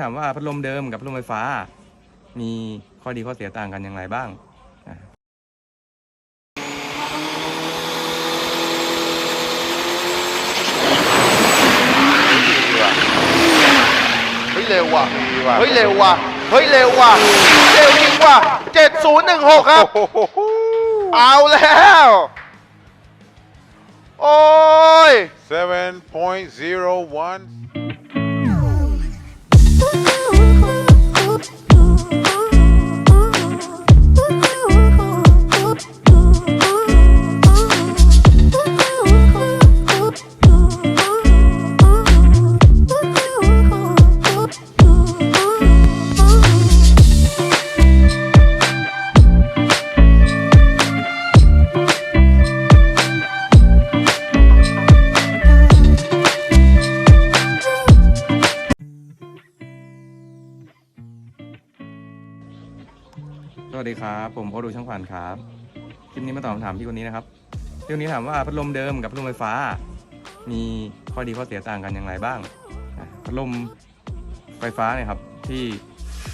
ถามว่าพัดลมเดิมกับพัดลมไฟฟ้า มีข้อดีข้อเสียต่างกันอย่างไรบ้างอะเฮ้ยเร็วว่ะดีว่ะเฮ้ยเร็วว่ะเฮ้ยเร็วว่ะเร็วจริงว่ะ7016 ครับโอ้โหเอาแล้ว โอ้ย7.01 Ooh. สวัสดีครับ ผมโอดูช่างขวัญครับ คลิปนี้มาตอบคำถามพี่คนนี้นะครับพี่คนนี้ถามว่าพัดลมเดิมกับพัดลมไฟฟ้า มีข้อดีข้อเสียต่างกันอย่างไรบ้าง พัดลมไฟฟ้าเนี่ยครับที่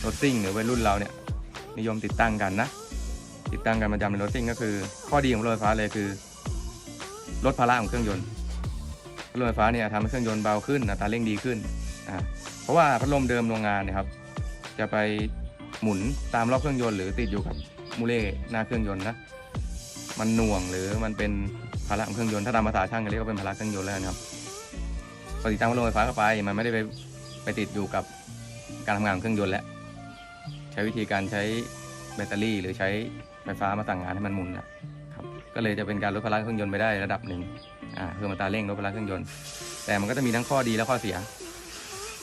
รถซิ่งหรือวัยรุ่นเราเนี่ยนิยมติดตั้งกันนะ ติดตั้งกันประจำในรถซิ่งก็คือ ข้อดีของพัดลไฟฟ้าเลยคือลดภาระของเครื่องยนต์พัดลมไฟฟ้าเนี่ยทำให้เครื่องยนต์เบาขึ้นอัตราเร่งดีขึ้นอะเพราะว่าพัดลมเดิมโรงงานเนี่ยครับจะไป หมุนตามรอบเครื่องยนต์หรือติดอยู่กับมูเล่หน้าเครื่องยนต์นะ มันหน่วงหรือมันเป็นภาระของเครื่องยนต์ถ้าตามภาษาช่างเรียกว่าเป็นภาระเครื่องยนต์แล้วนะครับพอติดตั้งพัดลมไฟฟ้าเข้าไป มันไม่ได้ไปไปติดอยู่กับการทำงานของเครื่องยนต์แล้ว ใช้วิธีการใช้แบตเตอรี่ หรือใช้ไฟฟ้ามาสั่งงานให้มันหมุนนะครับ ก็เลยจะเป็นการลดภาระเครื่องยนต์ไปได้ระดับหนึ่งอ่าเพื่อมาตาเร่งลดภาระเครื่องยนต์ แต่มันก็จะมีทั้งข้อดีและข้อเสีย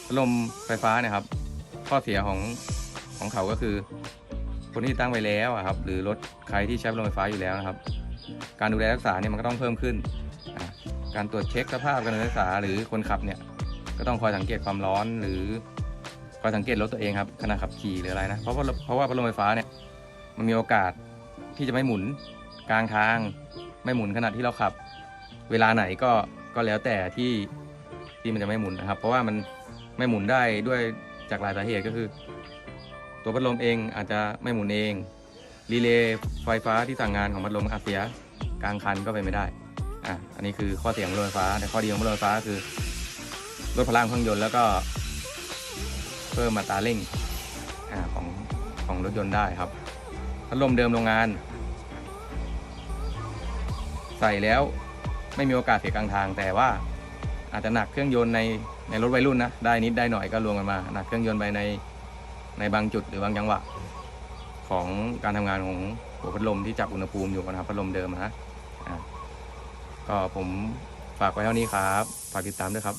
พัดลมไฟฟ้าเนะครับ ข้อเสียของ ของเขาก็คือ คนที่ตั้งไว้แล้วครับ หรือรถใครที่ใช้พัดลมไฟฟ้าอยู่แล้วนะครับ การดูแลรักษาเนี่ยมันก็ต้องเพิ่มขึ้น การตรวจเช็คสภาพการดูแลรักษาหรือคนขับเนี่ยก็ต้องคอยสังเกตความร้อนหรือคอยสังเกตรถตัวเองครับขณะขับขี่หรืออะไรนะเพราะว่าเพราะว่าพัดลมไฟฟ้าเนี่ยมันมีโอกาสที่จะไม่หมุนกลางทาง ไม่หมุนขณะที่เราขับ เวลาไหนก็ก็แล้วแต่ที่ที่มันจะไม่หมุนนะครับ เพราะว่ามันไม่หมุนได้ด้วยจากหลายสาเหตุก็คือ ตัวพัดลมเองอาจจะไม่หมุนเอง รีเลย์ไฟฟ้าที่สั่งงานของพัดลมอาจเสียกลางคันก็ไปไม่ได้อะอันนี้คือข้อเสียของพัดลมไฟฟ้าแต่ข้อดีของพัดลมไฟฟ้าคือลดพลังเครื่องยนต์แล้วก็เพิ่มมาตราเร่งอ่าของของรถยนต์ได้ครับพัดลมเดิมโรงงาน ใส่แล้วไม่มีโอกาสเสียกลางทาง แต่ว่าอาจจะหนักเครื่องยนต์ในในรถวัยรุ่นนะได้นิดได้หน่อยก็รวมกันมาหนักเครื่องยนต์ไปใน ในบางจุดหรือบางจังหวะของการทำงานของหัวพัดลมที่จับอุณหภูมิอยู่นะครับพัดลมเดิมนะะก็ผมฝากไว้เท่านี้ครับ ฝากติดตามด้วยครับ